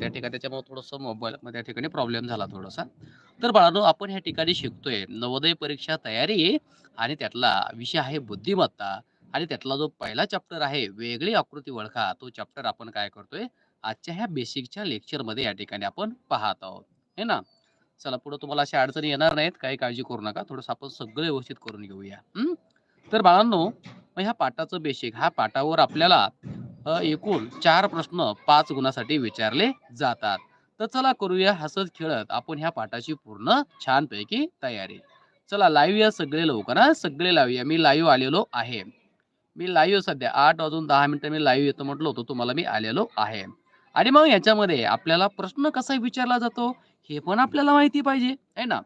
त्या ठिकाणी त्याच्यामुळे थोडंसं मोबाईलमध्ये त्या ठिकाणी प्रॉब्लेम झाला थोडासा. तर बाळांनो आपण ह्या ठिकाणी शिकतोय नवोदय परीक्षा तयारी आणि त्यातला विषय आहे बुद्धिमत्ता आणि त्यातला जो पहिला चॅप्टर आहे वेगळी आकृती ओळखा, तो चॅप्टर आपण काय करतोय आजच्या ह्या बेसिकच्या लेक्चरमध्ये या ठिकाणी आपण पाहत आहोत. है ना? चला पुढे तुम्हाला अशा अडचणी येणार नाहीत. काही काळजी करू नका. थोडंसं आपण सगळं व्यवस्थित करून घेऊया. हं. तर बाळांनो मग ह्या पाठाचं बेसिक ह्या पाठावर आपल्याला एकूण चार प्रश्न पाच गुणासाठी विचारले जातात. तर चला करूया हसत-खेळत आपण ह्या पाठाची पूर्ण छानपैकी तयारी. चला लावूया सगळे लवकर ना सगळे लावूया. मी लाईव्ह आलेलो आहे. मी लाईव्ह सध्या आठ वाजून दहा मिनिटं मी लाईव्ह येतो म्हटलं होतो तुम्हाला मी आलेलो आहे. आणि मग याच्यामध्ये आपल्याला प्रश्न कसा विचारला जातो हे पण आपल्याला माहिती पाहिजे. आहे ना?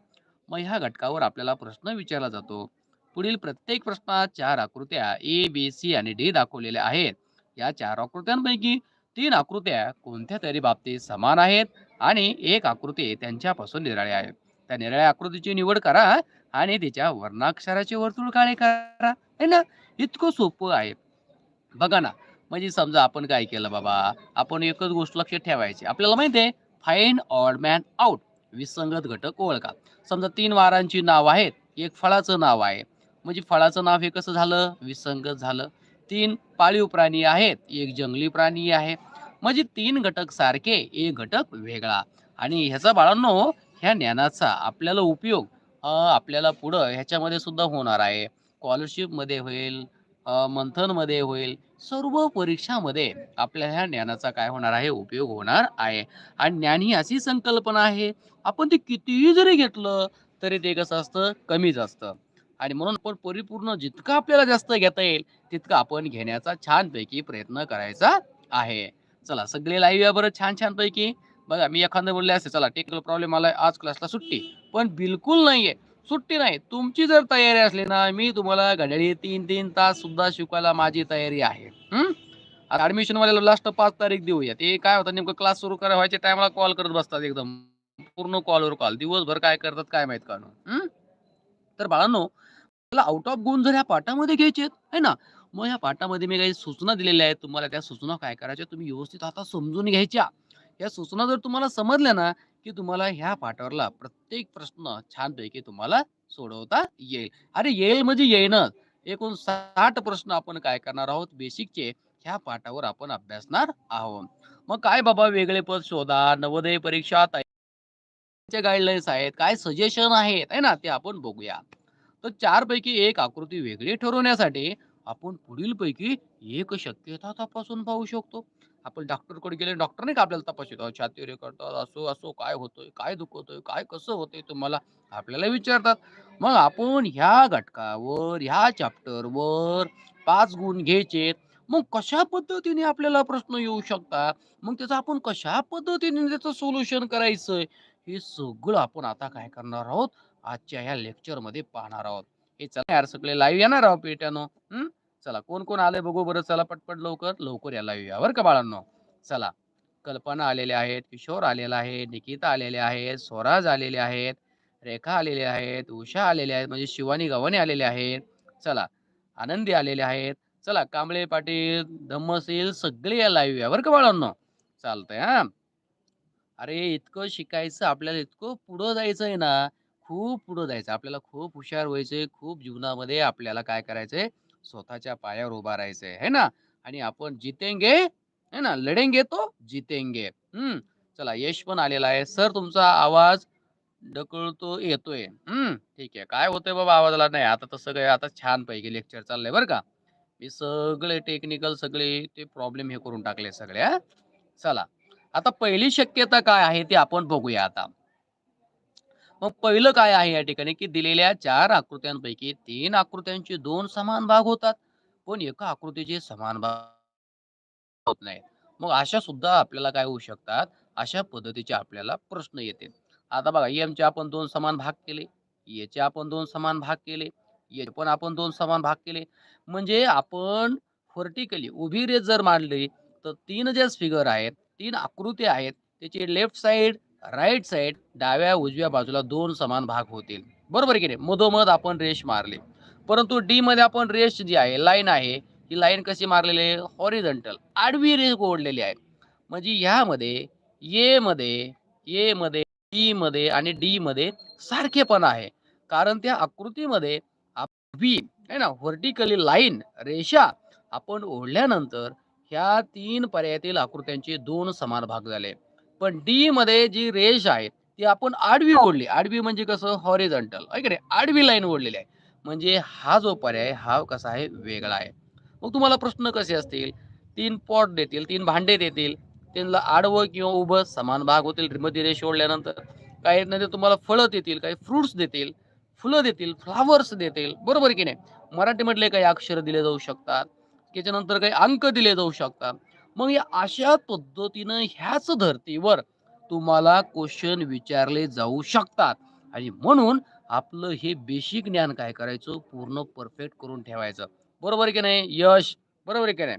मग ह्या घटकावर आपल्याला प्रश्न विचारला जातो. पुढील प्रत्येक प्रश्नात चार आकृत्या ए, बी, सी आणि डी दाखवलेल्या आहेत. या चार आकृत्यांपैकी तीन आकृत्या कोणत्या तरी बाबतीत समान आहेत आणि एक आकृती त्यांच्यापासून निराळ्या आहे त्या निराळ्या आकृतीची निवड करा आणि तिच्या वर्णाक्षराचे वर्तुळ काळे करा. है ना? इतकं सोपं आहे. बघा ना, म्हणजे समजा आपण काय केलं बाबा, आपण एकच गोष्ट लक्षात ठेवायची. आपल्याला माहिती आहे फाईन ऑड मॅन आउट विसंगत घटक ओळखा. समजा तीन वारांची नाव आहेत, एक फळाचं नाव आहे. म्हणजे फळाचं नाव हे कसं झालं? विसंगत झालं. तीन पाळीव प्राणी आहेत, एक जंगली प्राणी आहे. म्हणजे तीन घटक सारखे, एक घटक वेगळा. आणि ह्याचा बाळांनो ह्या ज्ञानाचा आपल्याला उपयोग आपल्याला पुढं ह्याच्यामध्ये सुद्धा होणार आहे. स्कॉलरशिपमध्ये होईल, मंथनमध्ये होईल. सर्व परीक्षामध्ये आपल्या ह्या ज्ञानाचा काय होणार आहे? उपयोग होणार आहे. आणि ज्ञान ही अशी संकल्पना आहे, आपण ते कितीही जरी घेतलं, तरी ते कसं असतं? कमीच असतं. आणि म्हणून आपण परिपूर्ण जितकं आपल्याला जास्त घेता येईल, तितकं आपण घेण्याचा छानपैकी प्रयत्न करायचा आहे. चला सगळे लाईव्ह या बरं छान-छानपैकी. बघा मी एखादं बोलले असते, चला टेक्निकल प्रॉब्लेम आला आज क्लासला सुट्टी. पण बिलकुल नाहीये. सुट्टी नाही. तुमची जर तयारी असली ना, मी तुम्हाला घड्याळी 3-3 तास सुद्धा शिकवायला माझी तयारी आहे. हं. आता ॲडमिशनवाल्याला लास्ट पाच तारीख देऊया. ते काय होतं नेमकं क्लास सुरू करा व्हायच्या टायमाला कॉल करत बसतात एकदम. पूर्ण कॉलवर कॉल. दिवसभर काय करतात काय माहीत का तर बाळांनो, मला आउट ऑफ गुण जर ह्या पाठामध्ये घ्यायचे आहेत, आहे ना? मग ह्या पाठामध्ये मी काही सूचना दिलेल्या आहेत. तुम्हाला त्या सूचना काय करायच्या तुम्ही व्यवस्थित आता समजून घ्यायच्या. या सूचना जर तुम्हाला समजल्या ना, की तुम्हाला ह्या पाठावरला प्रत्येक प्रश्न छानपैकी तुम्हाला सोडवता येईल. अरे येईल म्हणजे येईनच. एकूण साठ प्रश्न आपण काय करणार आहोत बेसिकचे ह्या पाठावर आपण अभ्यासणार आहोत. मग काय बाबा वेगळे पद शोधा, नवोदय परीक्षा गाईडलाईन्स आहेत, काय सजेशन आहेत, आहे ना? ते आपण बघूया. तर चारपैकी एक आकृती वेगळी ठरवण्यासाठी आपण पुढीलपैकी एक शक्यता तपासून पाहू शकतो. आपण डॉक्टरकडे गेले, डॉक्टर नाही का आपल्याला तपासतो छाती रे करतात. असो असो काय होतोय काय दुखवतोय काय कसं होतंय तुम्हाला? आपल्याला विचारतात. मग आपण ह्या घटकावर, ह्या चॅप्टरवर पाच गुण घ्यायचेत. मग कशा पद्धतीने आपल्याला प्रश्न येऊ शकतात? मग त्याचं आपण कशा पद्धतीने त्याचं सोल्युशन करायचंय? हे सगळं आपण आता काय करणार आहोत? आजच्या ह्या लेक्चरमध्ये पाहणार आहोत. हे चला यार सगळे लाईव्ह येणार आहोत पेट्यानो हम्म चला कोण-कोण आलंय बघू बरं चला पटपट लवकर. लवकर या लाईव्ह या बरं का बाळांनो. चला. कल्पना आलेल्या आहेत, किशोर आलेला आहे, निकिता आलेल्या आहेत, स्वराज आलेले आहेत, रेखा आलेल्या आहेत, उषा आलेल्या आहेत, म्हणजे शिवानी गव्हाणे आलेले आहेत. चला. आनंदी आलेले आहेत. चला कांबळे पाटील, धम्मशील सगळे या लाईव्ह या बरं का बाळांनो. चालतंय हा अरे इतकं शिकायचं आपल्याला इतकं पुढं जायचंय ना, खूप पुढं जायचं. आपल्याला खूप हुशार व्हायचंय. खूप जीवनामध्ये आपल्याला काय करायचंय? स्वतःच्या पायावर उभा राहायचंय. है ना? आणि आपण जितेंगे है ना? लढेंगे तो जितेंगे हम्म चला यश पण आलेला आहे. सर तुमचा आवाज ढकलतो येतोय. हम्म ठीक आहे. काय होतंय बाबा आवाजाला? नाही आता तसं काय आता छानपैकी लेक्चर चाललंय बरं का. मी सगळे टेक्निकल सगळे ते प्रॉब्लेम हे करून टाकले सगळे हां. चला. आता पहिली शक्यता काय आहे ते आपण बघूया आता. मग पहिलं काय आहे या ठिकाणी, की दिलेल्या चार आकृत्यांपैकी तीन आकृत्यांचे दोन समान भाग होतात. पण एका आकृतीचे समान भाग होत नाही मग अशा सुद्धा आपल्याला काय होऊ शकतात? अशा पद्धतीचे आपल्याला प्रश्न येते आता बघा एमचे आपण दोन समान भाग केले. याचे आपण दोन समान भाग केले. याचे पण आपण दोन समान भाग केले. म्हणजे आपण व्हर्टिकली उभी रेष जर मांडली, तर तीन जे फिगर आहेत, तीन आकृत्या आहेत, त्याची लेफ्ट साईड राईट साईड डाव्या उजव्या बाजूला दोन समान भाग होतील. बरोबर आहे की नाही? मधोमध आपण रेष मारले परंतु डीमध्ये आपण रेष जी आहे, लाईन आहे, ही लाईन कशी मारलेली आहे? हॉरिझंटल आडवी रेष ओढलेली आहे. म्हणजे ह्यामध्ये एमध्ये मध्ये ए मध्ये मध्ये आणि डी मध्ये सारखेपणा आहे कारण त्या आकृतीमध्ये बी आहे ना व्हर्टिकली लाईन रेषा आपण ओढल्यानंतर ह्या तीन पर्यायातील आकृत्यांचे दोन समान भाग झाले पण डी मध्ये जी रेष आहे ती आपण आडवी ओढली. आडवी म्हणजे कसं? हॉरिझॉन्टल नाही? आडवी लाईन ओढलेली आहे. म्हणजे हा जो पर्याय हा कसा आहे? वेगळा आहे. मग तुम्हाला प्रश्न कसे असतील? तीन पॉट देतील तीन भांडे देतील. त्यांना आडवं किंवा उभं समान भाग होतील. मध्ये रेष ओढल्यानंतर काही नाही तुम्हाला फळं देतील काही फ्रुट्स देतील फुलं देतील फ्लावर्स देतील. बरोबर की नाही? मराठीमधले काही अक्षर दिले जाऊ शकतात. त्याच्यानंतर काही अंक दिले जाऊ शकतात. मग या अशा पद्धतीनं ह्याच धर्तीवर तुम्हाला क्वेश्चन विचारले जाऊ शकतात. आणि म्हणून आपलं हे बेसिक ज्ञान काय करायचं? पूर्ण परफेक्ट करून ठेवायचं. बरोबर आहे की नाही? यश. बरोबर आहे की नाही?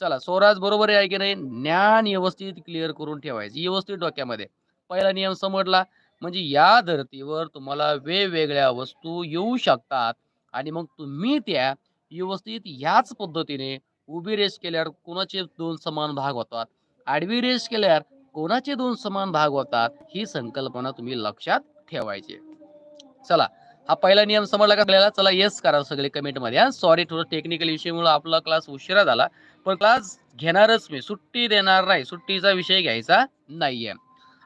चला स्वराज बरोबर आहे की नाही? ज्ञान व्यवस्थित क्लिअर करून ठेवायचं. व्यवस्थित डोक्यामध्ये. पहिला नियम समजला? म्हणजे या धर्तीवर तुम्हाला वेगवेगळ्या वस्तू येऊ शकतात. आणि मग तुम्ही त्या व्यवस्थित याच पद्धतीने उभी रेस केल्यावर कोणाचे दोन समान भाग होतात? आडवी रेस केल्यावर कोणाचे दोन समान भाग होतात? ही संकल्पना तुम्ही लक्षात ठेवायची. चला हा पहिला नियम समजला का आपल्याला? चला येस करा सगळे कमेंटमध्ये सॉरी थोडं टेक्निकल विषयमुळे आपला क्लास उशिरा झाला पण क्लास घेणारच मी. सुट्टी देणार नाही. सुट्टीचा विषय घ्यायचा नाहीये.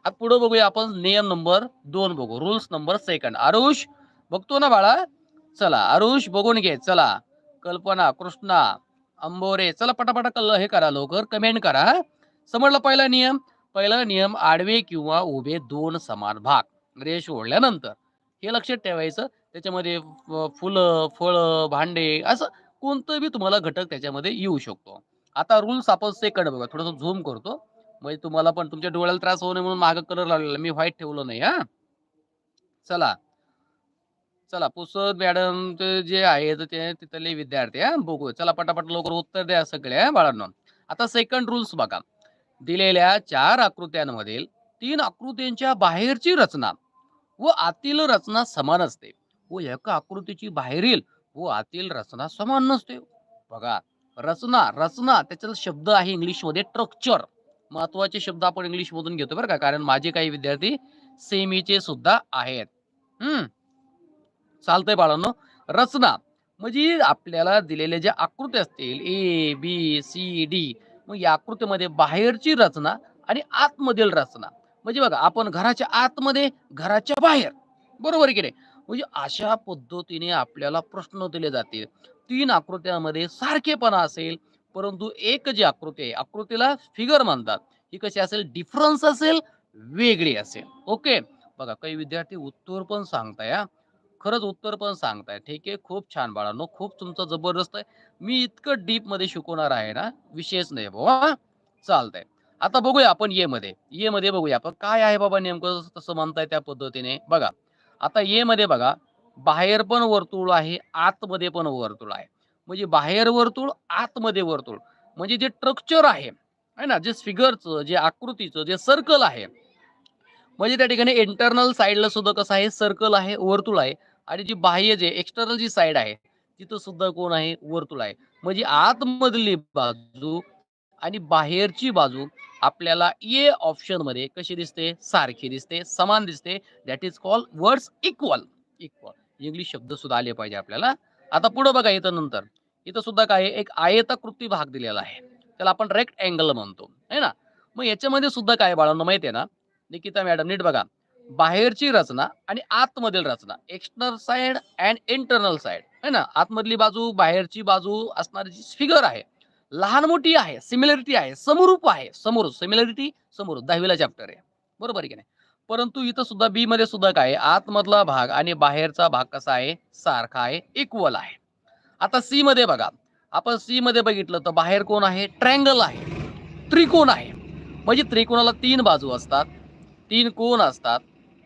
आता पुढे बघूया आपण नियम नंबर दोन बघू. रुल्स नंबर सेकंड आरुष बघतो ना बाळा? चला आरुष बघून घे. चला. कल्पना कृष्णा अंबोरे. चला पटापटा कल हे करा लवकर. कमेंट करा समजला पहिला नियम? पहिला नियम आडवे किंवा उभे दोन समान भाग. रेष ओढल्यानंतर. हे लक्षात ठेवायचं. त्याच्यामध्ये फुलं फळं भांडे असं कोणतं बी तुम्हाला घटक त्याच्यामध्ये येऊ शकतो. आता रूल्स आपण सेकंड बघा. थोडंसं झूम करतो. म्हणजे तुम्हाला पण तुमच्या डोळ्याला त्रास होऊ नये म्हणून मागं कलर लावलेला. मी व्हाईट ठेवलं नाही हा. चला. चला पुसत मॅडम जे आहेत ते तिथले विद्यार्थी हा बघू चला पटापट लवकर उत्तर द्या सगळ्या बाळांना. आता सेकंड रूल्स बघा. दिलेल्या चार आकृत्यांमधील तीन आकृत्यांच्या बाहेरची रचना व आतील रचना समान असते. व एका आकृतीची बाहेरील व आतील रचना समान नसते. बघा रचना रचना त्याचा शब्द आहे इंग्लिशमध्ये स्ट्रक्चर महत्त्वाचे शब्द आपण इंग्लिश मधून घेतो बरं का कारण माझे काही विद्यार्थी सेमीचे सुद्धा आहेत. हम्म. चालतंय बाळांनो. रचना. म्हणजे आपल्याला दिलेल्या ज्या आकृती असतील ए बी सी डी मग या आकृतीमध्ये बाहेरची रचना आणि आतमधील रचना. म्हणजे बघा आपण घराच्या आतमध्ये घराच्या बाहेर. बरोबर आहे की नाही? म्हणजे अशा पद्धतीने आपल्याला प्रश्न दिले जातील. तीन आकृत्यामध्ये सारखेपणा असेल परंतु एक जी आकृती आहे आकृतीला फिगर म्हणतात. ही कशी असेल? डिफरन्स असेल वेगळी असेल. ओके बघा काही विद्यार्थी उत्तर पण सांगताय खरंच उत्तर पण सांगताय. ठीक आहे खूप छान बाळांनो खूप तुमचं जबरदस्त आहे. मी इतकं डीपमध्ये शिकवणार आहे ना विशेष नाही बाबा चालतंय. आता बघूया आपण ये मध्ये. ये मध्ये बघूया आपण. काय आहे बाबा नेमकं तसं म्हणताय त्या पद्धतीने. बघा. आता ये मध्ये बघा बाहेर पण वर्तुळ आहे आतमध्ये पण वर्तुळ आहे. म्हणजे बाहेर वर्तुळ आतमध्ये वर्तुळ. म्हणजे जे स्ट्रक्चर आहे है ना जे फिगरचं जे आकृतीचं जे सर्कल आहे म्हणजे त्या ठिकाणी इंटरनल साईडला सुद्धा कसं आहे सर्कल आहे वर्तुळ आहे. आणि जी बाह्य जे एक्सटर्नल जी साईड आहे तिथं सुद्धा कोण आहे वर्तुळ आहे. म्हणजे आतमधली बाजू आणि बाहेरची बाजू आपल्याला ए ऑप्शनमध्ये कशी दिसते? सारखी दिसते समान दिसते. That is call words equal equal English शब्द सुद्धा आले पाहिजे आपल्याला. आता पुढे बघा इथं नंतर. इथं सुद्धा काय आहे? एक आयताकृती भाग दिलेला आहे. त्याला आपण रेक्ट अँगल म्हणतो. है ना? मग याच्यामध्ये सुद्धा काय बाळांना? माहिती आहे ना? निकिता मॅडम नीट बघा. बाहेरची रचना आणि आतमधील रचना. External side and internal side. है ना? आतमधली बाजू बाहेरची बाजू असणारी जी फिगर आहे लहान मोठी आहे सिमिलरिटी आहे समरूप आहे. समोर सिमिलरिटी समोर दहावीला चॅप्टर आहे. बरोबर आहे की नाही? परंतु इथं सुद्धा बी मध्ये सुद्धा काय आहे? आतमधला भाग आणि बाहेरचा भाग कसा आहे? सारखा आहे इक्वल आहे. आता सी मध्ये बघा. आपण सी मध्ये बघितलं तर बाहेर कोण आहे? ट्रँगल आहे. त्रिकोण आहे. म्हणजे त्रिकोणाला तीन बाजू असतात. तीन कोण असतात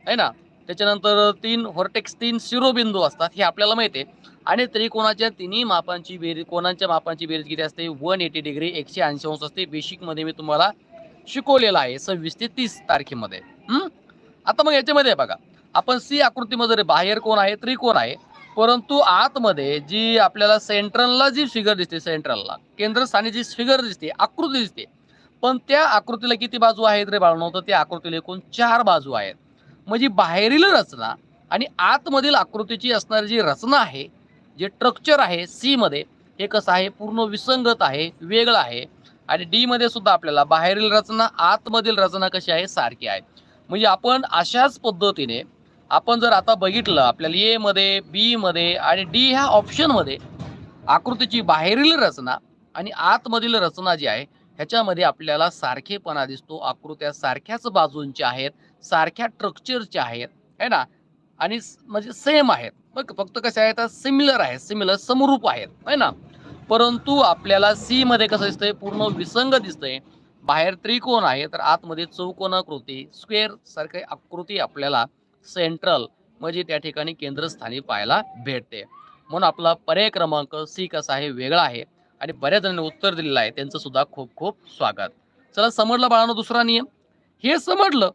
है ना? त्याच्यानंतर तीन व्हर्टेक्स तीन शिरोबिंदू असतात हे आपल्याला माहिती आहे आणि त्रिकोणाच्या तिन्ही मापांची बेरीज कोणाच्या मापांची बेरीज किती असते? वन एटी डिग्री एकशे ऐंशी अंश असते. बेसिकमध्ये मी तुम्हाला शिकवलेलं आहे सव्वीस ते तीस तारखेमध्ये. आता मग याच्यामध्ये बघा. आपण सी आकृतीमध्ये बाहेर कोण आहे? त्रिकोण आहे. परंतु आतमध्ये जी आपल्याला सेंट्रलला जी फिगर दिसते सेंट्रलला केंद्रस्थानी जी फिगर दिसते आकृती दिसते पण त्या आकृतीला किती बाजू आहेत रे बाळणं तर त्या आकृतीला एकूण चार बाजू आहेत. म्हणजे बाहेरील रचना आणि आतमधील आकृतीची असणारी जी रचना आहे जे स्ट्रक्चर आहे सीमध्ये हे कसं आहे? पूर्ण विसंगत आहे वेगळं आहे. आणि डीमध्ये सुद्धा आपल्याला बाहेरील रचना आतमधील रचना कशी आहे सारखी आहे. म्हणजे आपण अशाच पद्धतीने आपण जर आता बघितलं आपल्याला एमध्ये बीमध्ये आणि डी ह्या ऑप्शनमध्ये आकृतीची बाहेरील रचना आणि आतमधील रचना जी आहे ह्याच्यामध्ये आपल्याला सारखेपणा दिसतो आकृत्या सारख्याच बाजूंच्या आहेत सारख्या स्ट्रक्चरच्या आहेत है ना? आणि म्हणजे सेम आहेत. बघ फक्त कसे आहेत सिमिलर आहेत सिमिलर समरूप आहेत है ना? परंतु आपल्याला सी मध्ये कसं दिसतंय पूर्ण विसंग दिसतंय. बाहेर त्रिकोण आहे तर आतमध्ये चौकोनाकृती स्क्वेअर सारखी आकृती आपल्याला सेंट्रल म्हणजे त्या ठिकाणी केंद्रस्थानी पाहायला भेटते. म्हणून आपला पर्याय क्रमांक सी कसा आहे वेगळा आहे. आणि बऱ्याच जणांनी उत्तर दिलेलं आहे. त्यांचं सुद्धा खूप खूप स्वागत. चला समजलं बाळानं दुसरा नियम. हे समजलं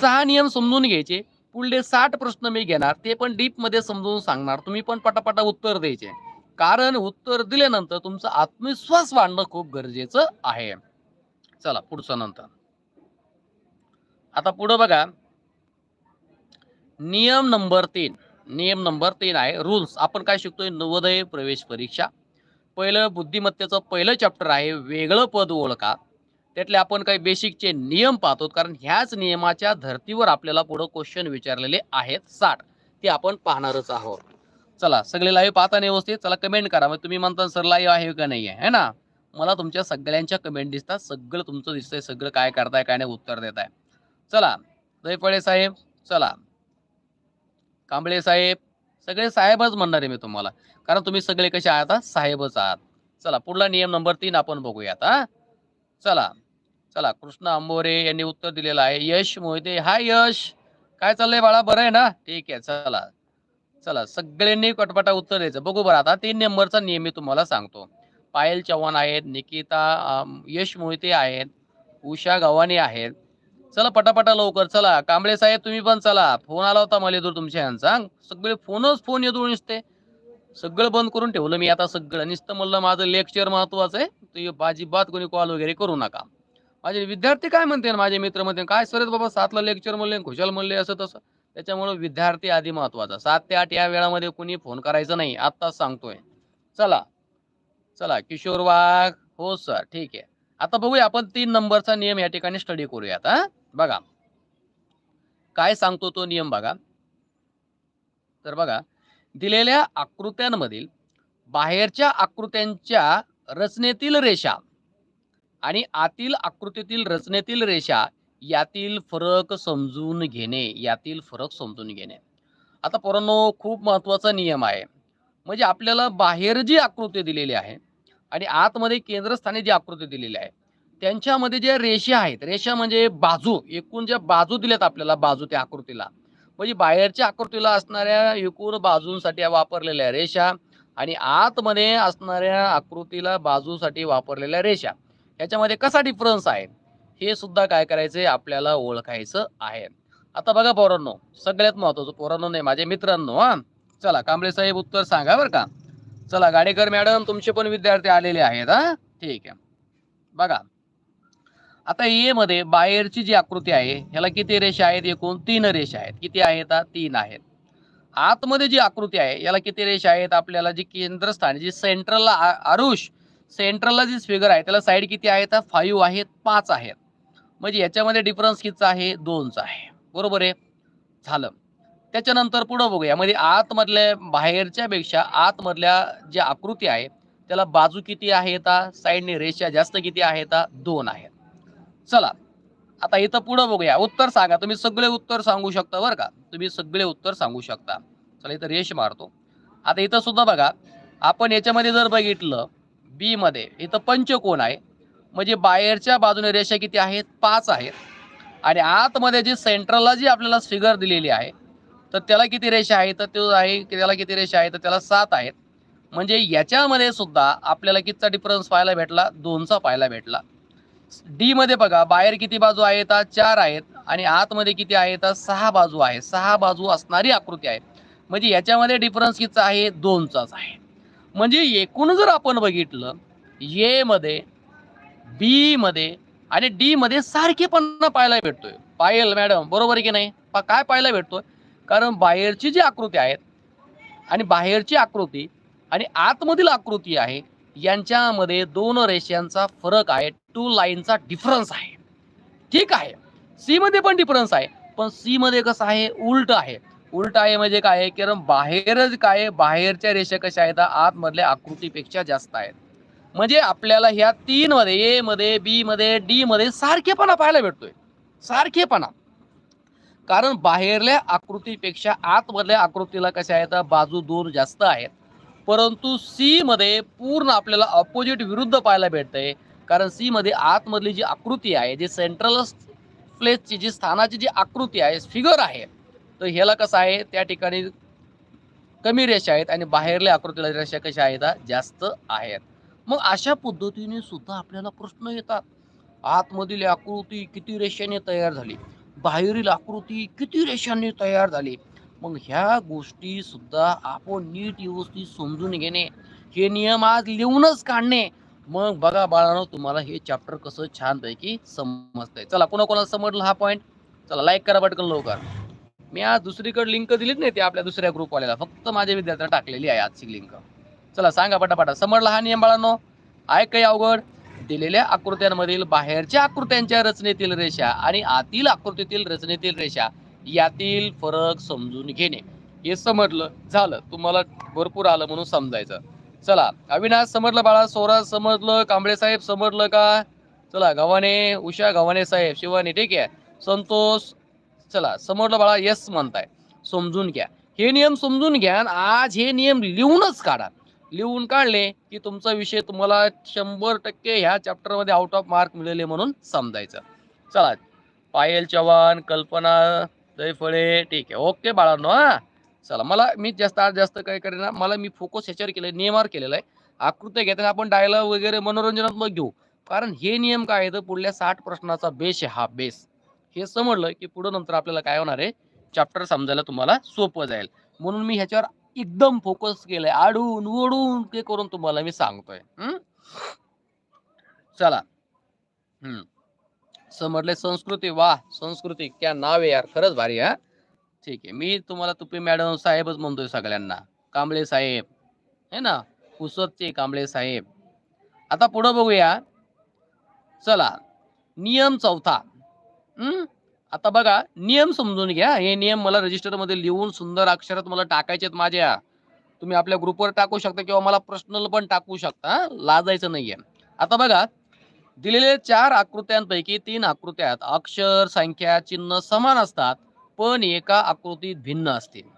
सहा नियम समजून घ्यायचे. पुढले साठ प्रश्न मी घेणार ते पण डीपमध्ये समजून सांगणार. तुम्ही पण पटापटा उत्तर द्यायचे. कारण उत्तर दिल्यानंतर तुमचा आत्मविश्वास वाढणं खूप गरजेचं आहे. चला पुढचं नंतर. आता पुढं बघा. नियम नंबर तीन. नियम नंबर तीन आहे रूल्स आपण काय शिकतोय? नवोदय प्रवेश परीक्षा. पहिलं बुद्धिमत्तेचं पहिलं चॅप्टर आहे वेगळं पद ओळखा. त्यातले आपण काही बेसिकचे नियम पाहतो कारण ह्याच नियमाच्या धर्तीवर आपल्याला पुढं क्वेश्चन विचारलेले आहेत साठ. ते आपण पाहणारच आहोत. चला सगळे लाईव्ह पाहता नाही व्यवस्थित चला कमेंट करा. मग तुम्ही म्हणता सर लाईव्ह आहे का नाही आहे ना? मला तुमच्या सगळ्यांच्या कमेंट दिसतात. सगळं तुमचं दिसतंय सगळं काय करताय काय नाही उत्तर देताय. चला दैफळे साहेब चला. कांबळे साहेब सगळे साहेबच म्हणणार आहे मी तुम्हाला. कारण तुम्ही सगळे कसे आहात साहेबच आहात. चला पुढला नियम नंबर तीन आपण बघूयात हा? चला चला कृष्ण आंबोरे यांनी उत्तर दिलेलं आहे. यश मोहिते हाय यश. काय चाललंय बाळा? बरं आहे ना? ठीक आहे चला. चला सगळ्यांनी कटपटा उत्तर द्यायचं. बघू बरं आता तीन नंबरचा नियम मी तुम्हाला सांगतो. पायल चव्हाण आहेत निकिता यश मोहिते आहेत उषा गव्हाणे आहेत. चला पटापटा लवकर चला. कांबळे साहेब तुम्ही पण चला. फोन आला होता मला दूर तुमच्या यांचा सगळे फोनच फोन येतो नुसते. सगळं बंद करून ठेवलं मी आता सगळं. नुसतं म्हणलं माझं लेक्चर महत्वाचं आहे. तुम्ही अजिबात कोणी कॉल वगैरे करू नका. माझे विद्यार्थी काय म्हणते माझे मित्र म्हणते काय सर बाबा सातला लेक्चर म्हणले खुशाल म्हणले असं तसं? त्याच्यामुळे विद्यार्थी आधी महत्त्वाचा. सात ते आठ या वेळामध्ये कुणी फोन करायचं नाही. आत्ताच सांगतोय. चला. चला किशोर वाघ. हो सर ठीक आहे. आता बघूया आपण तीन नंबरचा नियम या ठिकाणी स्टडी करूयात हा? बघा. काय सांगतो तो नियम बघा? तर बघा दिलेल्या आकृत्यांमधील बाहेरच्या आकृत्यांच्या रचनेतील रेषा आणि आतील आकृतीतील रचनेतील रेषा यातील फरक समजून घेणे यातील फरक समजून घेणे. आता पोरांनो खूप महत्त्वाचा नियम आहे. म्हणजे आपल्याला बाहेर जी आकृती दिलेली आहे आणि आतमध्ये केंद्रस्थानी जी आकृती दिलेली आहे त्यांच्यामध्ये ज्या रेषा आहेत रेषा म्हणजे बाजू एकूण ज्या बाजू दिल्यात आपल्याला बाजू त्या आकृतीला. म्हणजे बाहेरच्या आकृतीला असणाऱ्या एकूण बाजूंसाठी वापरलेल्या रेषा आणि आतमध्ये असणाऱ्या आकृतीला बाजूसाठी वापरलेल्या रेषा. याच्यामध्ये कसा डिफरन्स आहे? हे सुद्धा काय करायचंय? आपल्याला ओळखायचं आहे. आता बघा पोरांनो सगळ्यात महत्वाचं पोरांनो नाही माझ्या मित्रांनो हा. चला कांबळे साहेब उत्तर सांगा बरं का. चला गाडेकर मॅडम. तुमचे पण विद्यार्थी आलेले आहेत हा? ठीक आहे. बघा. आता ए मध्ये बाहेरची जी आकृती आहे ह्याला किती रेषा आहेत एकूण? तीन रेषा आहेत. किती आहेत? तीन आहेत. आतमध्ये जी आकृती आहे याला किती रेषा आहेत? आपल्याला जी केंद्रस्थान जी सेंट्रलला आरुष सेंट्रलला जी फिगर आहे त्याला साईड किती आहेत? फाईव्ह आहेत पाच आहेत. म्हणजे याच्यामध्ये डिफरन्स कितीचा आहे? दोनचा आहे. बरोबर आहे? झालं. त्याच्यानंतर पुढं बघूया. म्हणजे आतमधल्या बाहेरच्या पेक्षा आतमधल्या ज्या आकृती आहे त्याला बाजू किती आहेत साईडने रेषा जास्त किती आहेत दोन आहेत चला आता इथं पुढं बघूया. उत्तर सांगा. तुम्ही सगळे उत्तर सांगू शकता बरं का? तुम्ही सगळे उत्तर सांगू शकता. चला इथं रेष मारतो. आता इथं सुद्धा बघा आपण याच्यामध्ये जर बघितलं बी मध्ये इथं पंचकोन आहे. म्हणजे बाहेरच्या बाजूने रेषा किती आहेत? पाच आहेत. आणि आतमध्ये जी सेंट्रलला जी आपल्याला फिगर दिलेली आहे तर त्याला किती रेषा आहे तर तो आहे त्याला किती रेषा आहे तर त्याला सात आहेत. म्हणजे याच्यामध्ये सुद्धा आपल्याला कितीचा डिफरन्स पाहायला भेटला? दोनचा पाहायला भेटला. डी मध्ये बघा बाहेर किती बाजू आहेत? चार आहेत. आणि आतमध्ये किती आहेत? सहा बाजू आहे सहा बाजू असणारी आकृती आहे. म्हणजे याच्यामध्ये डिफरन्स कितीचा आहे? दोनचाच आहे. म्हणजे एकूण जर आपण बघितलं ए मध्ये बी मध्ये आणि डी मध्ये सारखेपणा पाहायला भेटतोय. पायल मॅडम बरोबर आहे की नाही? पा- काय पाहायला भेटतोय? कारण बाहेरची जी आकृती आहेत आणि बाहेरची आकृती आणि आतमधील आकृती आहे यांच्यामध्ये दोन रेषांचा फरक आहे टू लाईनचा डिफरन्स आहे. ठीक आहे? सी मध्ये पण डिफरन्स आहे पण सी मध्ये कसं आहे? उलट आहे. उलट आहे म्हणजे काय? आहे? कारण बाहेरच काय? आहे? बाहेरच्या रेषा कशा आहेत? आतमधल्या आकृतीपेक्षा जास्त आहेत. म्हणजे आपल्याला ह्या तीन मध्ये ए मध्ये बी मध्ये डी मध्ये सारखेपणा पाहायला भेटतोय. सारखेपणा. कारण बाहेरल्या आकृतीपेक्षा आतमधल्या आकृतीला कशा आहेत बाजू दोन जास्त आहेत. परंतु सी मध्ये पूर्ण आपल्याला अपोजिट विरुद्ध पाहायला भेटतंय. कारण सी मध्ये आतमधली जी आकृती आहे जी सेंट्रल प्लेसची जी स्थानाची जी आकृती आहे फिगर आहे. तर ह्याला कसं आहे त्या ठिकाणी कमी रेषा आहेत आणि बाहेरल्या आकृतीला रेषा कशा आहेत जास्त आहेत. मग अशा पद्धतीने सुद्धा आपल्याला प्रश्न येतात. आतमधील आकृती किती रेषेने तयार झाली? बाहेरील आकृती किती रेषांनी तयार झाली? मग ह्या गोष्टी सुद्धा आपण नीट व्यवस्थित समजून घेणे. हे नियम आज लिहूनच काढणे. मग बघा बाळानं तुम्हाला हे चॅप्टर कसं छानपैकी समजतंय. चला कोणाकोणाला समजलं हा पॉईंट चला लाईक करा पटकन लवकर. मी आज दुसरीकडे लिंक दिलीच नाही ते आपल्या दुसऱ्या ग्रुपवाल्याला फक्त माझ्या विद्यार्थ्यांना टाकलेली आहे आजची लिंक चला सांगा पटापटा. समजला हा नियम बाळांनो? आहे काही अवघड? दिलेल्या आकृत्यांमधील बाहेरच्या आकृत्यांच्या रचनेतील रेषा आणि आतील आकृतीतील रचनेतील रेषा यातील फरक समजून घेणे. हे समजलं झालं. तुम्हाला भरपूर आलं म्हणून समजायचं. चला अविनाश समजलं बाळा स्वराज समजलं कांबळे साहेब समजलं का? चला गव्हाणे उषा गव्हाणे साहेब शिवानी ठीक आहे. संतोष चला समजलं बाळा येस म्हणताय. समजून घ्या. हे नियम समजून घ्या आणि आज हे नियम लिहूनच काढा. लिहून काढले की तुमचा विषय तुम्हाला शंभर टक्के ह्या चॅप्टरमध्ये आउट ऑफ मार्क मिळाले म्हणून समजायचं. चला पायल चव्हाण कल्पना जयफळे ठीक आहे. ओके बाळांनो हा. चला मला मी जास्त आज जास्त काय करेन ना मला मी फोकस ह्याच्यावर केलंय नियमावर केलेला आहे. आकृत्या घेताना आपण डायलॉग वगैरे मनोरंजनात्मक घेऊ. कारण हे नियम काय आहे तर पुढल्या साठ प्रश्नाचा बेस आहे हा बेस. हे समजलं की पुढं नंतर आपल्याला काय होणार आहे? चॅप्टर समजायला तुम्हाला सोपं जाईल. म्हणून मी ह्याच्यावर एकदम फोकस केलंय. आडून ओढून ते करून तुम्हाला मी सांगतोय. चला. हम्म समजले संस्कृती? वा संस्कृती क्या नाव आहे यार. खरंच भारी हा? ठीक आहे. मी तुम्हाला तुपे मॅडम साहेबच म्हणतोय सगळ्यांना. कांबळे साहेब. है ना? पुसतचे कांबळे साहेब. आता पुढं बघूया. चला. नियम चौथा. हम्म आता बघा नियम समजून घ्या. हे नियम मला रजिस्टरमध्ये लिहून सुंदर अक्षरात मला टाकायचे आहेत माझ्या. तुम्ही आपल्या ग्रुपवर टाकू शकता किंवा मला पर्सनल पण टाकू शकता. लाजायचं नाहीये. आता बघा दिलेले चार आकृत्यांपैकी तीन आकृत्यात अक्षर संख्या चिन्ह समान असतात पण एका आकृतीत भिन्न असतील.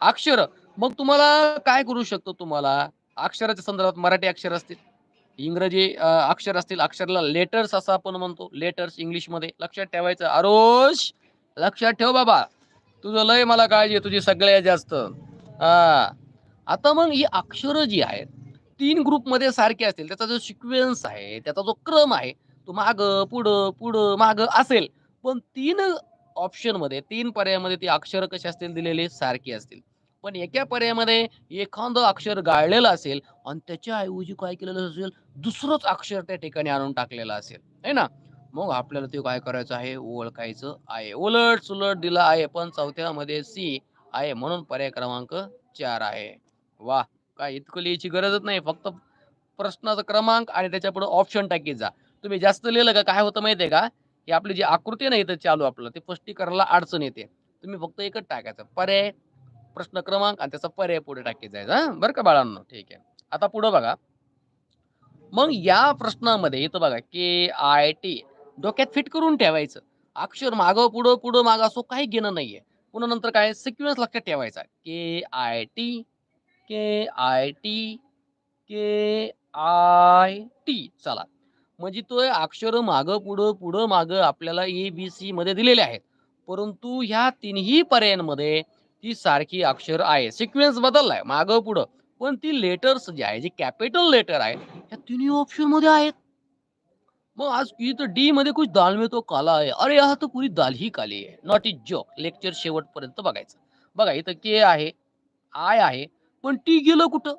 अक्षर मग तुम्हाला काय करू शकतो तुम्हाला? अक्षराच्या संदर्भात मराठी अक्षर असतील. इंग्रजी अक्षर असतील अक्षराला लेटर्स असं आपण म्हणतो. लेटर्स इंग्लिशमध्ये लक्षात ठेवायचं. आरोश लक्षात ठेव बाबा. तुझं लय मला काळजी आहे तुझी सगळ्यात जास्त. हा. आता मग ही अक्षरं जी आहेत तीन ग्रुपमध्ये सारखे असतील. त्याचा जो सिक्वेन्स आहे त्याचा जो क्रम आहे तो माग पुढं पुढं माग असेल. पण तीन ऑप्शनमध्ये तीन पर्यायामध्ये ती अक्षरं कशी असतील दिलेले? सारखी असतील. पण एका पर्यायामध्ये एखादं अक्षर गाळलेलं असेल आणि त्याच्याऐवजी काय केलेलं असेल दुसरंच अक्षर त्या ठिकाणी आणून टाकलेलं असेल है ना? मग आपल्याला ते काय करायचं आहे? ओळखायचं आहे. उलट सुलट दिला आहे पण चौथ्यामध्ये सी आहे म्हणून पर्याय क्रमांक चार आहे. वा काय इतकं लिहायची गरजच नाही. फक्त प्रश्नाचा क्रमांक आणि त्याच्या पुढे ऑप्शन टाकीत जा. तुम्ही जास्त लिहिलं का? काय होतं माहितीये का? की आपली जी आकृती नाही तर चालू आपलं ते स्पष्टीकरणाला अडचण येते. तुम्ही फक्त एकच टाकायचं. पर्याय प्रश्न क्रमांक आणि त्याचा पर्याय पुढे टाकी जायचा बरं का बाळांनो? ठीक आहे. आता पुढं बघा. मग या प्रश्नामध्ये इथं बघा के आय टी डोक्यात फिट करून ठेवायचं. अक्षर मागं पुढं पुढं मागं असो काही घेणं नाहीये. पुन्हा नंतर काय? सिक्वेन्स लक्षात ठेवायचा. K I T K I T K I T चला. म्हणजे तो अक्षर मागं पुढं पुढं मागं आपल्याला ए बी सी मध्ये दिलेले आहेत. परंतु ह्या तिन्ही पर्यायांमध्ये ती सारखी अक्षर आहे. सिक्वेन्स बदललाय मागं पुढं. पण ती लेटर्स जे आहे जे कॅपिटल लेटर आहे ह्या तिन्ही ऑप्शनमध्ये आहेत. मग आज इथं डी मध्ये कुछ दाल में तो काला आहे. अरे हा तर पुरी दाल ही काली आहे. नॉट इज जोक लेक्चर शेवटपर्यंत बघायचं. बघा इथं के आहे आय आहे पण टी गेलं कुठं?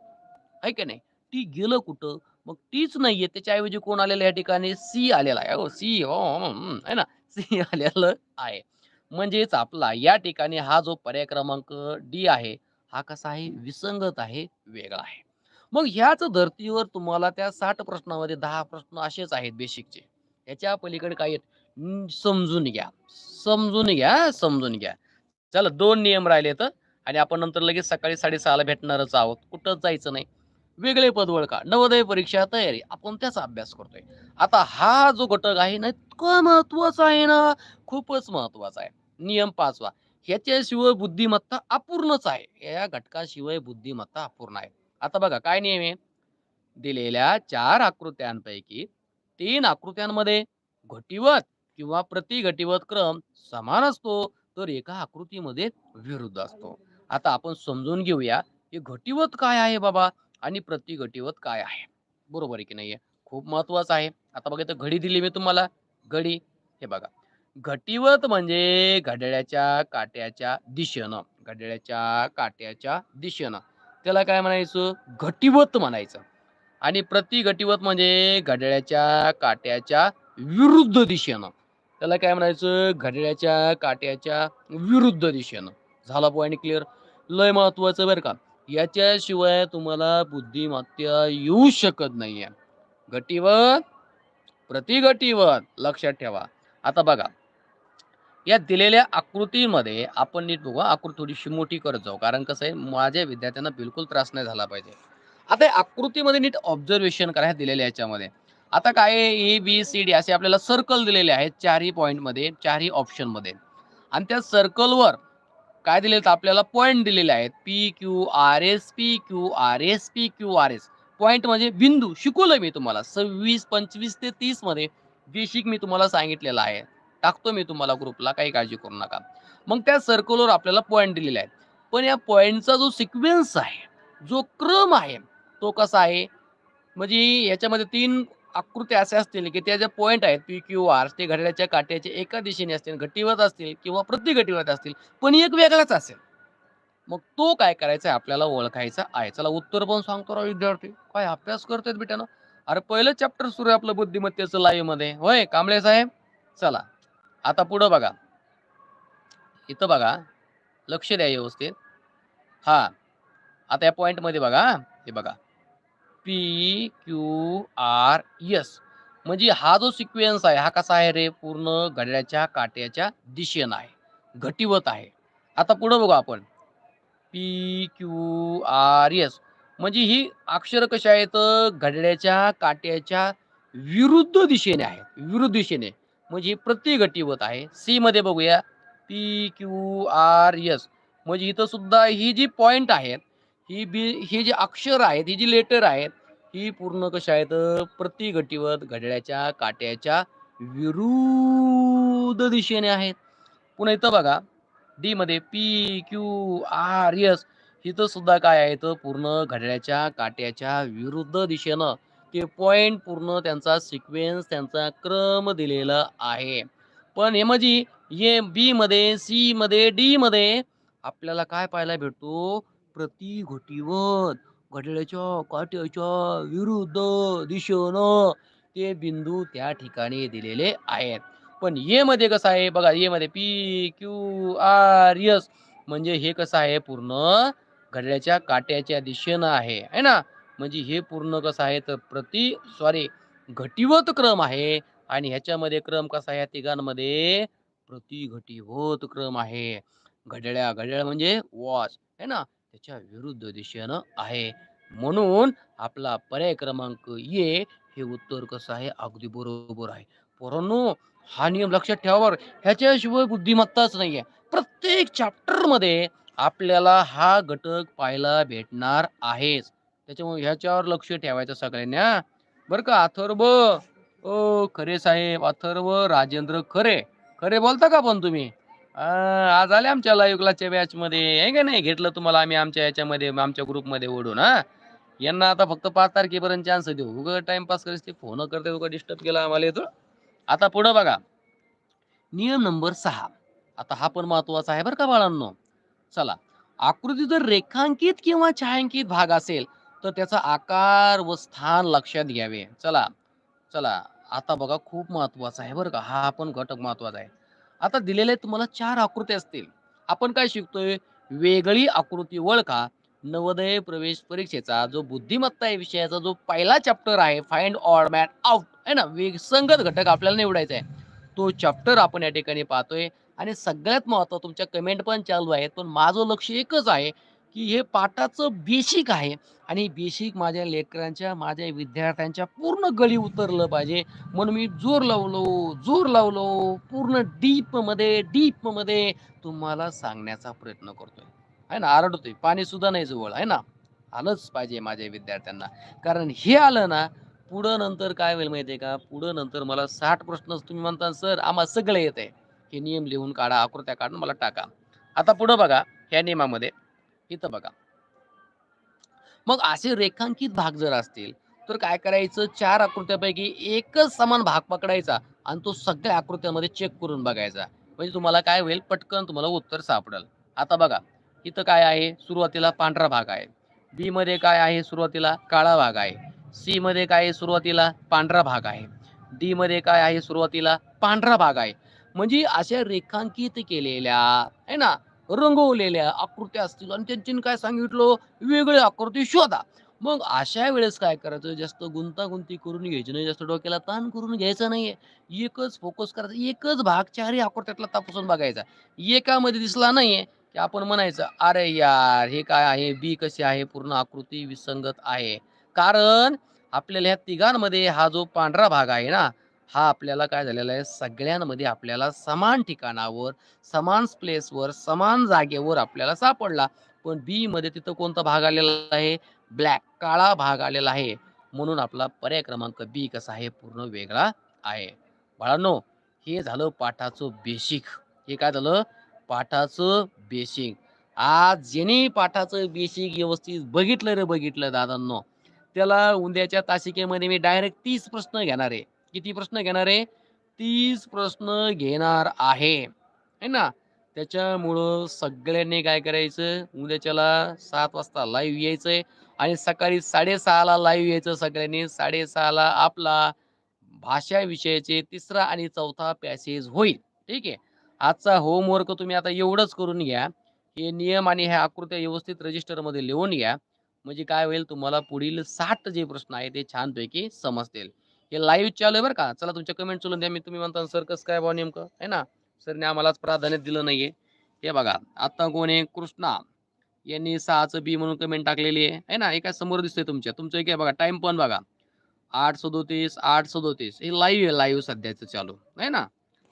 आहे का नाही? टी गेलं कुठं? मग टीच नाहीये. त्याच्याऐवजी कोण आलेलं या ठिकाणी? सी आलेला आहे. सी हो हम्म, ना? सी आलेलं आहे. म्हणजेच आपला या ठिकाणी हा जो पर्याय क्रमांक डी आहे हा कसा आहे? विसंगत आहे वेगळा आहे. मग ह्याच धर्तीवर तुम्हाला त्या साठ प्रश्नामध्ये दहा प्रश्न असेच आहेत बेसिकचे. याच्या पलीकडे काय समजून घ्या. समजून घ्या समजून घ्या. चला दोन नियम राहिले तर. आणि आपण नंतर लगेच सकाळी साडेसहाला भेटणारच आहोत. कुठंच जायचं नाही. वेगळे पद ओळखा. नवोदय परीक्षा तयारी. आपण त्याचा अभ्यास करतोय. आता हा जो घटक आहे ना इतका महत्त्वाचा आहे ना. खूपच महत्त्वाचा आहे. नियम पाचवा. ह्याच्याशिवाय बुद्धिमत्ता अपूर्णच आहे. या घटकाशिवाय बुद्धिमत्ता अपूर्ण आहे. आता बघा काय नियम आहे? दिलेल्या चार आकृत्यांपैकी तीन आकृत्यांमध्ये घटिवत किंवा प्रतिघटिवत क्रम समान असतो तर एका आकृतीमध्ये विरुद्ध असतो. आता आपण समजून घेऊया की घटिवत काय आहे बाबा आणि प्रतिघटिवत काय आहे. बरोबर आहे की नाही खूप महत्वाचं आहे. आता बघा इथं घडी दिली मी तुम्हाला. घडी हे बघा. घटिवत म्हणजे घड्याळ्याच्या काट्याच्या दिशेनं घड्याळ्याच्या काट्याच्या दिशेनं. त्याला काय म्हणायचं? घटीवत म्हणायचं. आणि प्रतिघटिवत म्हणजे घड्याळ्याच्या काट्याच्या विरुद्ध दिशेनं. त्याला काय म्हणायचं? घड्याळ्याच्या काट्याच्या विरुद्ध दिशेनं. झाला पॉईंट क्लिअर लय महत्वाचं बरं का. याच्याशिवाय तुम्हाला बुद्धिमत्ता येऊ शकत नाहीये. घटीवत प्रतिघटिवत लक्षात ठेवा. आता बघा. या दिलेल्या आकृतीमध्ये आपण नीट बघू आकृती थोडीशी मोठी करत जाऊ. कारण कसं आहे माझ्या विद्यार्थ्यांना बिलकुल त्रास नाही झाला पाहिजे. आता या आकृतीमध्ये नीट ऑब्झर्वेशन करा ह्या दिलेल्या याच्यामध्ये. आता काय ए बी सी डी असे आपल्याला सर्कल दिलेले आहेत चारही पॉईंटमध्ये चारही ऑप्शनमध्ये आणि त्या सर्कलवर काय दिले तर आपल्याला पॉईंट दिलेले आहेत P Q R S P Q R S P Q R S point म्हणजे बिंदू शिकवलं मी तुम्हाला. सव्वीस पंचवीस ते तीसमध्ये बेसिक मी तुम्हाला सांगितलेलं आहे. टाकतो मी तुम्हाला ग्रुपला काही काळजी करू नका. मग त्या सर्कलवर आपल्याला पॉईंट दिलेला आहेत. पण या पॉईंटचा जो सिक्वेन्स आहे जो क्रम आहे तो कसा आहे? म्हणजे याच्यामध्ये तीन आकृत्या असे असतील की त्या ज्या पॉईंट आहेत पी क्यू आर ते घड्याळ्याच्या काट्याचे एका दिशेने असतील घटीवत असतील किंवा प्रतिघटीवत असतील पण एक वेगळाच असेल. मग तो काय करायचा आहे आपल्याला ओळखायचा आहे. चला उत्तर पण सांगतो राव विद्यार्थी. काय अभ्यास करतायत बेटानं अरे पहिलं चॅप्टर सुरू आहे आपलं बुद्धिमत्तेचं लाईव्हमध्ये. होय कांबळे साहेब? चला. आता पुढं बघा. इथं बघा. लक्ष द्या व्यवस्थित. हा. आता या पॉइंटमध्ये बघा. हे बघा. पी क्यू आर एस म्हणजे हा जो सिक्वेन्स आहे हा कसा आहे रे? पूर्ण घड्याळ्याच्या काट्याच्या दिशेनं आहे. घटीवत आहे. आता पुढं बघू आपण. पी क्यू आर एस म्हणजे ही अक्षर कशी आहेत? घड्याळ्याच्या काट्याच्या विरुद्ध दिशेने आहेत. विरुद्ध दिशेने. म्हणजे ही प्रतिघटीवत आहे. सी मध्ये बघूया. पी क्यू आर एस म्हणजे इथं सुद्धा ही जी पॉइंट आहेत ही बी ही जी अक्षर आहेत ही जी लेटर आहेत ही पूर्ण कशा आहेत? प्रतिघटीवत घड्याळ्याच्या काट्याच्या विरुद्ध दिशेने आहेत. पुन्हा इथं बघा. डी मध्ये पी क्यू आर एस इथं सुद्धा काय आहे? तर पूर्ण घड्याळ्याच्या काट्याच्या विरुद्ध दिशेनं ते पॉइंट पूर्ण त्यांचा सिक्वेन्स त्यांचा क्रम दिलेला आहे. पण हे म्हणजे हे बी मध्ये सी मध्ये डी मध्ये आपल्याला काय पाहायला भेटतो? प्रतिघटीवत घड्याळ्याच्या काट्याच्या विरुद्ध दिशेनं ते बिंदू त्या ठिकाणी दिलेले आहेत पण ये मध्ये कसं आहे? बघा ये मध्ये पी क्यू आर एस म्हणजे हे कसं आहे? पूर्ण घड्याळ्याच्या काट्याच्या दिशेनं आहे. है ना? म्हणजे हे पूर्ण कसं आहे तर प्रति सॉरी घटीवत क्रम आहे. आणि ह्याच्यामध्ये क्रम कसा आहे? या तिघांमध्ये प्रतिघटिवत क्रम आहे. घड्याळ्या घड्याळ म्हणजे वॉच है ना? त्याच्या विरुद्ध दिशेनं आहे. म्हणून आपला पर्याय क्रमांक ये हे उत्तर कसं आहे? अगदी बरोबर आहे. पोरांनो हा नियम लक्षात ठेवावर. ह्याच्याशिवाय बुद्धिमत्ताच नाहीये. प्रत्येक चॅप्टरमध्ये आपल्याला हा घटक पाहायला भेटणार आहेच. त्याच्यामुळे ह्याच्यावर लक्ष ठेवायचं सगळ्यांना बरं का अथर्व ओ खरे साहेब अथर्व राजेंद्र खरे. खरे बोलता का पण तुम्ही? आज आले आमच्या लाईव्ह बॅचमध्ये बॅच मध्ये. आहे का नाही घेतलं तुम्हाला आम्ही आमच्या याच्यामध्ये आमच्या ग्रुपमध्ये ओढून हा? यांना आता फक्त पाच तारखेपर्यंत चान्स देऊ. उगा टाइमपास करत ते फोन करते उगा डिस्टर्ब केला आम्हाला येतो आता पुढं बघा. नियम नंबर सहा. आता हा पण महत्त्वाचा आहे बरं का बाळांनो. चला. आकृती जर रेखांकित किंवा छायांकित भाग असेल तर त्याचा आकार व स्थान लक्षात घ्यावे. चला, चला आता बघा खूप महत्त्वाचा आहे बरं का. हा पण घटक महत्त्वाचा आहे. आता दिलेले तुम्हाला चार आकृती असतील. आपण काय शिकतोय? वेगळी आकृती ओळखा. नवोदय प्रवेश परीक्षेचा जो बुद्धिमत्ता या विषयाचा जो पहिला चॅप्टर आहे फाइंड ऑड मॅन आउट आहे ना, वेगसंगत घटक आपल्याला निवडायचा आहे. तो चॅप्टर आपण या ठिकाणी पाहतोय आणि सगळ्यात महत्त्व तुमच्या कमेंट पण चालू आहेत. पण माझं लक्ष एकच आहे, की हे पाठाचं बेसिक आहे आणि बेसिक माझ्या लेकरांच्या, माझ्या विद्यार्थ्यांच्या पूर्ण गळी उतरलं पाहिजे. म्हणून मी जोर लावलो, जोर लावलो, पूर्ण डीपमध्ये, डीपमध्ये तुम्हाला सांगण्याचा प्रयत्न करतोय. आहे ना, आरडतोय. पाणी सुद्धा नाही जवळ आहे ना. आलंच पाहिजे माझ्या विद्यार्थ्यांना. कारण हे आलं ना, पुढं नंतर काय होईल माहिती आहे का? पुढं नंतर मला साठ प्रश्न तुम्ही म्हणता, "सर आम्हाला सगळं येते हे नियम लिहून काढा, आकृत्या काढून मला टाका. आता पुढं बघा, ह्या नियमामध्ये इथं बघा. मग असे रेखांकित भाग जर असतील, तर काय करायचं चार आकृत्यापैकी एकच समान भाग पकडायचा आणि तो सगळ्या आकृत्यामध्ये चेक करून बघायचा. म्हणजे तुम्हाला काय होईल, पटकन तुम्हाला उत्तर सापडेल. आता बघा, इथं काय आहे? सुरुवातीला पांढरा भाग आहे. बीमध्ये काय आहे? सुरुवातीला काळा भाग आहे. सी मध्ये काय आहे? सुरुवातीला पांढरा भाग आहे. डी मध्ये काय आहे? सुरुवातीला पांढरा भाग आहे. म्हणजे अशा रेखांकित केलेल्या आहे ना, रंगवलेल्या आकृत्या असतील आणि त्यांच्यानी काय सांगितलं, वेगळी आकृती शोधा. मग अशा वेळेस काय करायचं, जास्त गुंतागुंती करून घ्यायची नाही, जास्त डोक्याला ताण करून घ्यायचा नाहीये. एकच फोकस करायचा. एकच भाग चारही आकृत्यातला तपासून बघायचा. एकामध्ये दिसला नाहीये, की आपण म्हणायचं, "अरे यार, हे काय आहे? बी कशी आहे? पूर्ण आकृती विसंगत आहे." कारण आपल्याला ह्या तिघांमध्ये हा जो पांढरा भाग आहे ना, हा आपल्याला काय झालेला आहे, सगळ्यांमध्ये आपल्याला समान ठिकाणावर, समान प्लेसवर, समान जागेवर आपल्याला सापडला. पण बीमध्ये तिथं कोणता भाग आलेला आहे? ब्लॅक, काळा भाग आलेला आहे. म्हणून आपला पर्याय क्रमांक बी कसा आहे? पूर्ण वेगळा आहे. बाळांनो, हे झालं पाठाचं बेसिक. हे काय झालं? पाठाचं बेसिक. आज ज्याने पाठाचं बेसिक व्यवस्थित बघितलं रे बघितलं दादांनो, त्याला उद्याच्या तासिकेमध्ये मी डायरेक्ट तीस प्रश्न घेणार आहे. किती प्रश्न घेणार आहे? तीस प्रश्न घेणार आहे. है ना? त्याच्यामुळं सगळ्यांनी काय करायचं, उद्याच्याला सात वाजता लाईव्ह यायचंय आणि सकाळी साडेसहाला लाईव्ह यायचं सगळ्यांनी. साडेसहाला आपला भाषा विषयाचे तिसरा आणि चौथा पॅसेज होईल. ठीक आहे. आजचा होमवर्क तुम्ही आता एवढंच करून घ्या. हे नियम आणि ह्या आकृत्या व्यवस्थित रजिस्टरमध्ये लिहून घ्या. म्हणजे काय होईल, तुम्हाला पुढील साठ जे प्रश्न आहेत ते छानपैकी समजतील. हे लाईव्ह चालू आहे बरं का. चला तुमच्या कमेंट चलून द्या. मी तुम्ही म्हणता, "सर कसं काय बा नेमकं?" आहे ना. सरने आम्हालाच प्राधान्य दिलं नाहीये. हे बघा, आता कोण आहे? कृष्णा यांनी सहाचं बी म्हणून कमेंट टाकलेली आहे. ना. हे काय समोर दिसतंय तुमच्या. तुमचं एक आहे बघा, टाईम पण बघा. 8:37 8:37 हे लाईव्ह आहे, लाईव्ह सध्याचं चालू. आहे ना.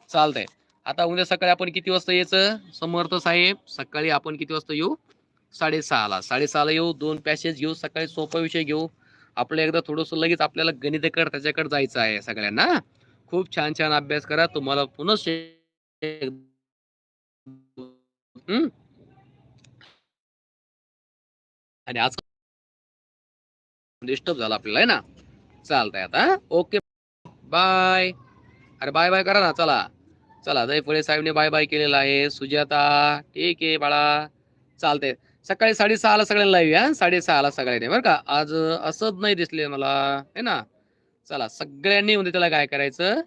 चालतंय. आता उद्या सकाळी आपण किती वाजता यायचं? समर्थ साहेब, सकाळी आपण किती वाजता येऊ? साडेसहाला साडेसहाला येऊ. दोन पॅसेज घेऊ. सकाळी सोपा विषय घेऊ. आपलं एकदा थोडंसं लगेच आपल्याला गणिताकडे त्याच्याकडे जायचं आहे सगळ्यांना. खूप छान-छान अभ्यास करा. तुम्हाला पुन्हा आणि आज डिस्टर्ब झाला आपल्याला आहे ना. चालतंय आता ओके. बाय. अरे बाय-बाय करा ना. चला. चला दैफळे साहेबने बाय-बाय केलेला आहे. सुजाता, ठीक आहे बाळा. चालतंय. सकाळी साडेसहाला सगळ्यांना लाईव्ह या साडेसहाला सगळ्यांनी बरं का. आज असंच नाही दिसले मला. है ना. चला सगळ्यांनी म्हणजे त्याला काय करायचं?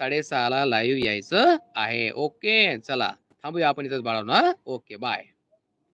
साडेसहाला लाईव्ह यायचं आहे. ओके. चला थांबूया आपण इथंच बाळांनो ओके. बाय.